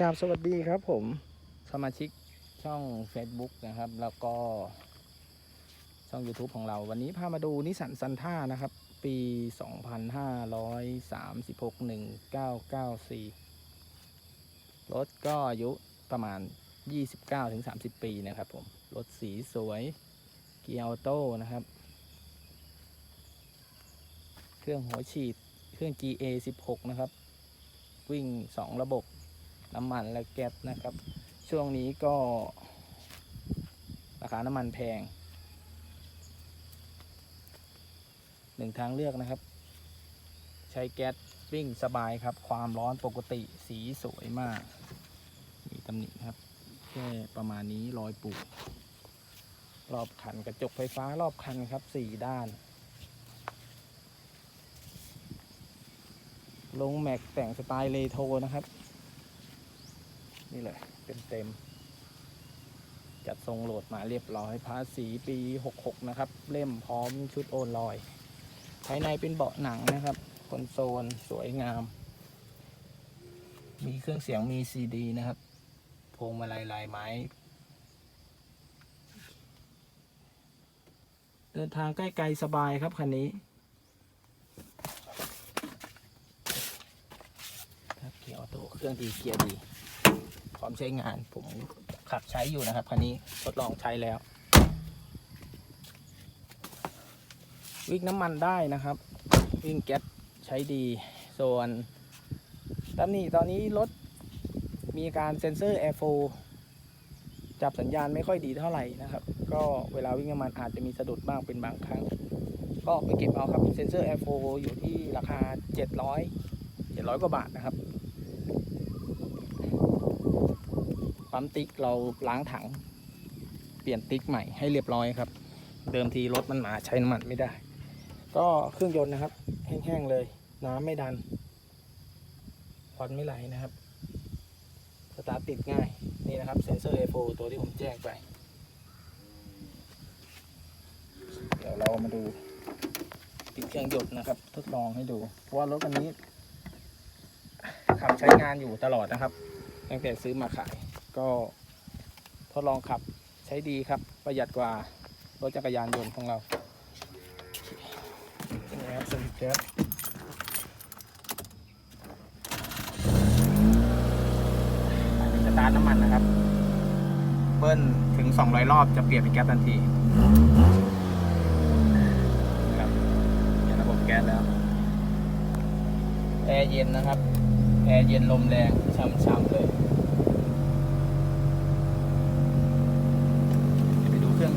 กราบสวัสดีครับผมสมาชิกช่อง Facebook นะครับ แล้วก็ช่อง YouTube ของเราวันนี้พามาดูนิสสันซันท่านะครับ ปี 2536 1994 รถก็อายุประมาณ 29-30 ปีนะครับผม รถสีสวย เกียร์ออโต้นะครับ เครื่องหัวฉีดเครื่อง GA 16 นะครับ วิ่ง 2 ระบบ น้ำมันและแก๊สนะครับ ช่วงนี้ก็ ราคาน้ำมันแพงหนึ่งทางเลือกนะครับ ใช้แก๊สวิ่งสบายครับ ความร้อนปกติสีสวยมาก มีตำหนิครับ แค่ประมาณนี้รอยปูรอบคันกระจกไฟฟ้ารอบคันครับสี่ด้านลงแม็กแต่งสไตล์เลโทนะครับ นี่เลยเต็มเต็มๆจัดทรงโหลดมาเรียบร้อยภาษีปี 66 นะครับ เล่มพร้อมชุดโอนลอย ภายในเป็นเบาะหนังนะครับคอนโซลสวยงาม มีเครื่องเสียงมีซีดีนะครับพวงมาลัยลายไม้ เดินทางใกล้ไกลสบายครับคันนี้ครับเกียร์ออโต้เครื่องดีเกียร์ดี ร้อมใช้งาน ผมขับใช้อยู่นะครับคันนี้ทดลองใช้แล้ว วิ่งน้ำมันได้นะครับ วิ่งแก๊สใช้ดี ส่วนตำหนิตอนนี้รถมีการเซ็นเซอร์แอร์โฟจับสัญญาณไม่ค่อยดีเท่าไหร่นะครับ ก็เวลาวิ่งน้ำมันอาจจะมีสะดุดบ้างเป็นบางครั้ง ก็ไปเก็บเอาครับเซ็นเซอร์แอร์โฟอยู่ที่ราคา 700 700 กว่าบาทนะครับ ปั๊มติ๊กเราล้างถัง เปลี่ยนติ๊กใหม่ให้เรียบร้อยครับ เดิมทีรถมันหนาใช้น้ำมันไม่ได้ ก็เครื่องยนต์นะครับ แห้งๆเลย น้ำไม่ดันควันไม่ไหลนะครับสตาร์ทติดง่ายนี่นะครับเซนเซอร์ A4 ตัวที่ผมแจ้งไป เดี๋ยวเรามาดูติดเครื่องยนต์นะครับ ทดลองให้ดู เพราะว่ารถคันนี้ขับใช้งานอยู่ตลอดนะครับ ตั้งแต่ซื้อมาขาย ก็ทดลองขับใช้ดีครับ ประหยัดกว่ารถจักรยานยนต์ของเรานี่ครับสวิตช์แก๊สอันนี้สตาร์ทน้ำมันนะครับ เบิ้ลถึง 200 รอบจะเปลี่ยนเป็นแก๊สทันทีนะครับเปลี่ยนระบบแก๊สแล้ว แอร์เย็นนะครับ แอร์เย็นลมแรง ช่ำๆเลย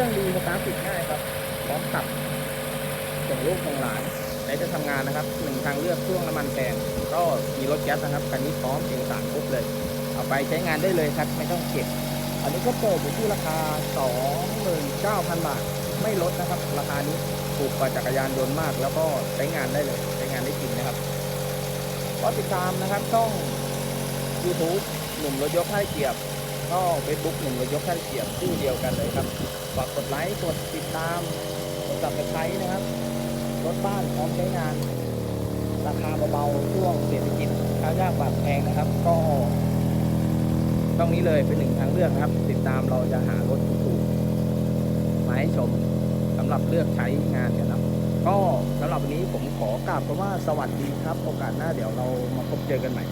รื่องดีสตาร์ทติดง่ายครับพร้อมขับส่งลูกส่งหลานไหนจะทำงานนะครับหนึ่งทางเลือกช่วงน้ำมันแพงก็มีรถแก๊สนะครับคันนี้พร้อมเอกสารครบเลย เอาไปใช้งานได้เลยครับไม่ต้องเก็บ อันนี้ก็เปิดอยู่ที่ราคา 29,000 บาท ไม่ลดนะครับ ราคานี้ถูกกว่าจักรยานยนต์มาก แล้วก็ใช้งานได้เลย ใช้งานได้จริงนะครับก็ติดตามนะครับช่อง YouTube หนุ่มรถยกให้เกียบ ก็เฟซบุ๊กหนึ่งรถยกท่านเกียรติชื่อเดียวกันเลยครับฝากกดไลค์กดติดตามกดสับสไครต์นะครับรถบ้านพร้อมใช้งาน ราคาเบาๆช่วงเศรษฐกิจค่ายากบาทแพงนะครับ ก็ต้องนี้เลยเป็นหนึ่งทางเลือกนะครับ ติดตามเราจะหารถถูกๆมาให้ชมสำหรับเลือกใช้งานกันนะก็สำหรับวันนี้ผมขอกราบคำว่าสวัสดีครับ โอกาสหน้าเดี๋ยวเรามาพบเจอกันใหม่